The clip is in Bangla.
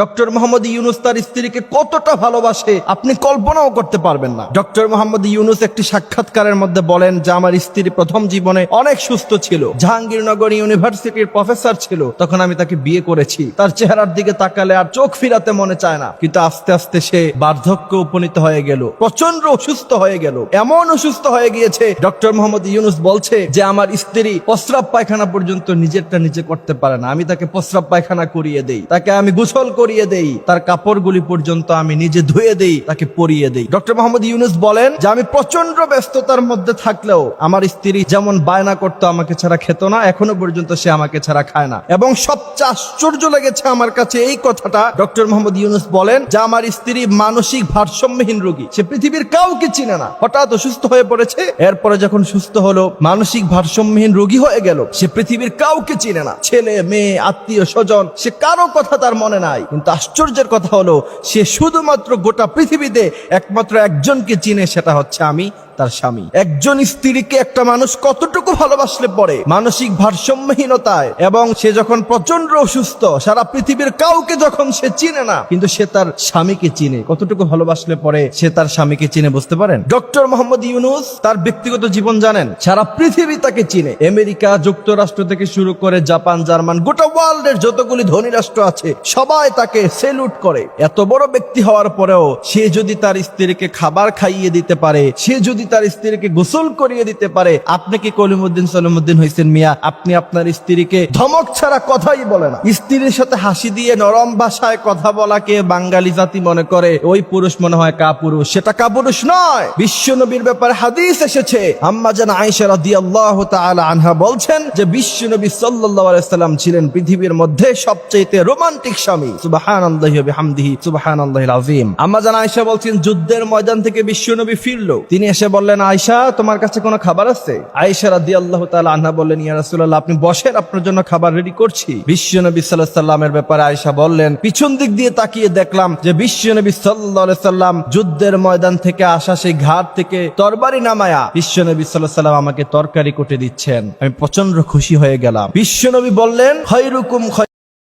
ডক্টর মোহাম্মদ ইউনুস তার স্ত্রীকে কতটা ভালোবাসে আপনি কল্পনাও করতে পারবেন না। ডক্টর মোহাম্মদ ইউনুস একটি সাক্ষাৎকারের মধ্যে বলেন, যে আমার স্ত্রী প্রথম জীবনে অনেক সুস্থ ছিল, জাহাঙ্গীরনগর ইউনিভার্সিটির প্রফেসর ছিল, তখন আমি তাকে বিয়ে করেছি। তার চেহারার দিকে তাকালে আর চোখ ফিরাতে মনে চায় না। কিন্তু আস্তে আস্তে সে বার্ধক্য উপনীত হয়ে গেল প্রচণ্ড অসুস্থ হয়ে গেল। এমন অসুস্থ হয়ে গিয়েছে, ডক্টর মোহাম্মদ ইউনুস বলছে যে, আমার স্ত্রী প্রস্রাব পায়খানা পর্যন্ত নিজেরটা নিজে করতে পারে না। আমি তাকে প্রস্রাব পায়খানা করিয়ে দেই। তাকে আমি গোসল করিয়ে দেই। তার কাপড়গুলি পর্যন্ত আমি নিজে ধুয়ে দেই, তাকে পরিয়ে দেই। ডক্টর মোহাম্মদ ইউনুস বলেন যে, আমি প্রচণ্ড ব্যস্ততার মধ্যে থাকলেও আমার স্ত্রী যেমন বায়না করতো আমাকে ছাড়া খেত না, এখনও পর্যন্ত সে আমাকে ছাড়া খায় না। এবং সবচেয়ে আশ্চর্য লেগেছে আমার কাছে এই কথাটা ডক্টর মোহাম্মদ ইউনুস বলেন যে, আমার স্ত্রী মানসিক ভারসাম্যহীন রোগী। সে পৃথিবীর কাউকে চিনে না। হঠাৎ অসুস্থ হয়ে পড়েছে। এরপরে যখন সুস্থ হলো, মানসিক ভারসাম্যহীন রোগী হয়ে গেল। সে পৃথিবীর কাউকে চিনে না। ছেলে, মেয়ে, আত্মীয়, স্বজন, সে কারও কথা তার মনে নাই। কিন্তু আশ্চর্যের কথা হলো সে শুধুমাত্র গোটা পৃথিবীতে একমাত্র একজনকে চিনে সেটা হচ্ছে আমি। তার স্বামী। একজন স্ত্রীকে একটা মানুষ কতটুকু ভালোবাসলে পরে? মানসিক ভারসাম্যহীনতায়। এবং সে যখন প্রচণ্ড অসুস্থ, সারা পৃথিবীর কাউকে যখন সে চিনে না, কিন্তু সে তার স্বামীকে চিনে। কতটুকু ভালোবাসলে পরে সে তার স্বামীকে চিনে, বুঝতে পারেন? ডক্টর মোহাম্মদ ইউনুস তার ব্যক্তিগত জীবন জানেন। সারা পৃথিবী তাকে চিনে। আমেরিকা, যুক্তরাষ্ট্র থেকে শুরু করে জাপান, জার্মান, গোটা ওয়ার্ল্ডের যতগুলি ধনী রাষ্ট্র আছে, সবাই তাকে সেলুট করে। এত বড় ব্যক্তি হওয়ার পরেও সে যদি তার স্ত্রীকে খাবার খাইয়ে দিতে পারে, সে যদি তার স্ত্রীকে গোসল করিয়ে দিতে পারে। আপনি কি কলিমুদ্দিন সলিমুদ্দিন হয়েছেন মিয়া? আপনি আপনার স্ত্রীকে ধমক ছাড়া কথাই বলে না। স্ত্রীর সাথে হাসি দিয়ে নরম ভাষায় কথা বলাকে বাঙালি জাতি মনে করে। ওই পুরুষ মনে হয় কা পুরুষ সেটা কা পুরুষ নয়। বিশ্ব নবীর ব্যাপারে হাদিস এসেছে। আম্মা যেন আয়েশা রাদিয়াল্লাহু তাআলা আনহা বলছেন যে, বিশ্ব নবী সাল্লাম ছিলেন পৃথিবীর মধ্যে সবচেয়ে রোমান্টিক স্বামী। সুবহানাল্লাহি ওয়া বিহামদিহি। সুবহানাল্লাহিল আযীম। আম্মা যেন আয়েশা বলছেন, যুদ্ধের ময়দান থেকে বিশ্ব নবী ফিরলো। তিনি এসে বললেন, আয়েশা, তোমার কাছে কোনো খাবার আছে? আয়েশা রাদিয়াল্লাহু তাআলা আনহা বললেন, ইয়া রাসূলুল্লাহ, আপনি বসেন, আপনার জন্য খাবার রেডি করছি। বিশ্ব নবী সাল্লাল্লাহু সাল্লামের ব্যাপারে আয়েশা বললেন, পিছন দিক দিয়ে তাকিয়ে দেখলাম যে বিশ্ব নবী সাল্লাল্লাহু সাল্লাম যুদ্ধের ময়দান থেকে আসা সেই ঘাট থেকে তরবারি নামায়া বিশ্ব নবী সাল্লাম আমাকে তরকারি কোটে দিচ্ছেন। আমি প্রচণ্ড খুশি হয়ে গেলাম। বিশ্ব নবী বললেন, খৈরুকুম